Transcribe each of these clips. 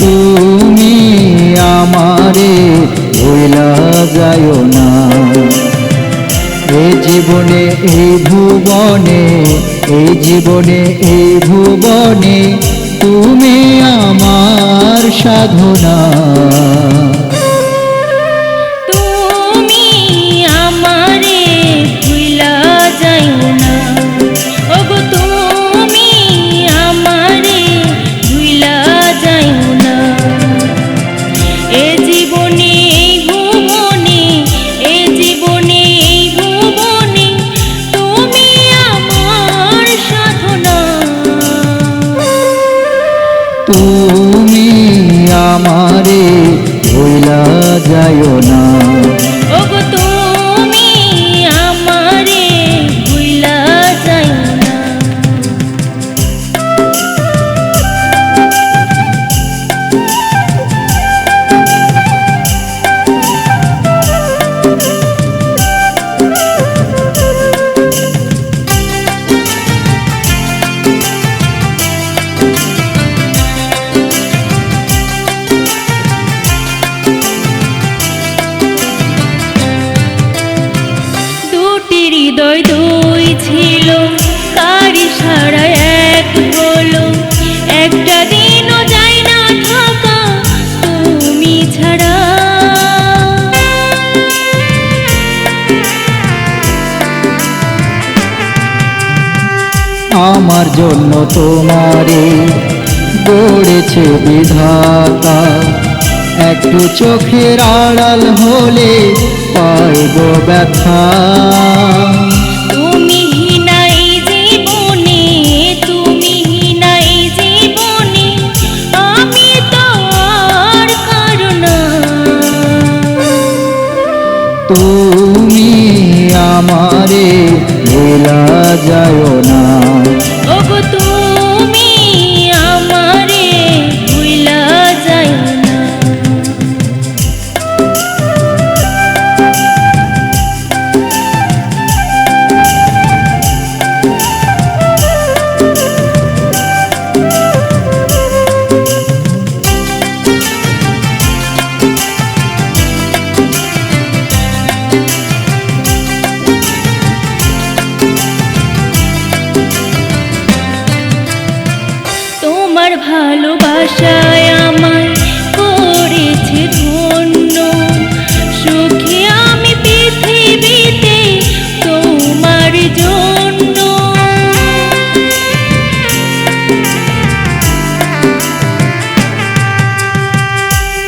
তুমি আমারে ভুলা যায় না। এই জীবনে এই ভুবনে এই জীবনে এই ভুবনে তুমি আমার সাধনা। তুমি আমারে ভুলা যায় না। আমার জন্য তোমারে গড়েছে বিধাতা। একটু চোখের আড়াল হলে পাইব ব্যথা। তুমি তো আমারে ভোলা যায় না।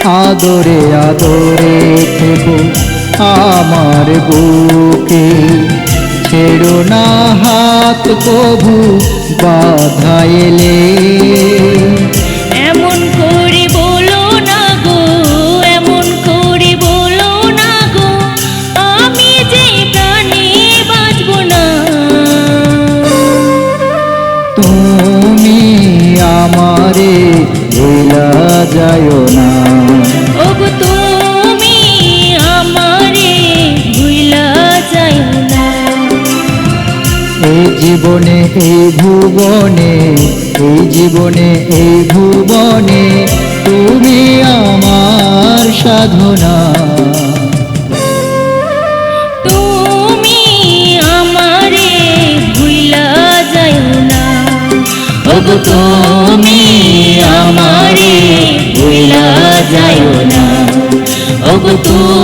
আদরে আদরে থেকো আমার বুকে। ছেড়ো না হাত কভু বাধা এলে। এই ভুবনে এই জীবনে এই ভুবনে তুমি আমার সাধনা। তুমি আমারে ভুলা যাই না। ওগো তুমি আমারে ভুলা যাই না। ওগো তুমি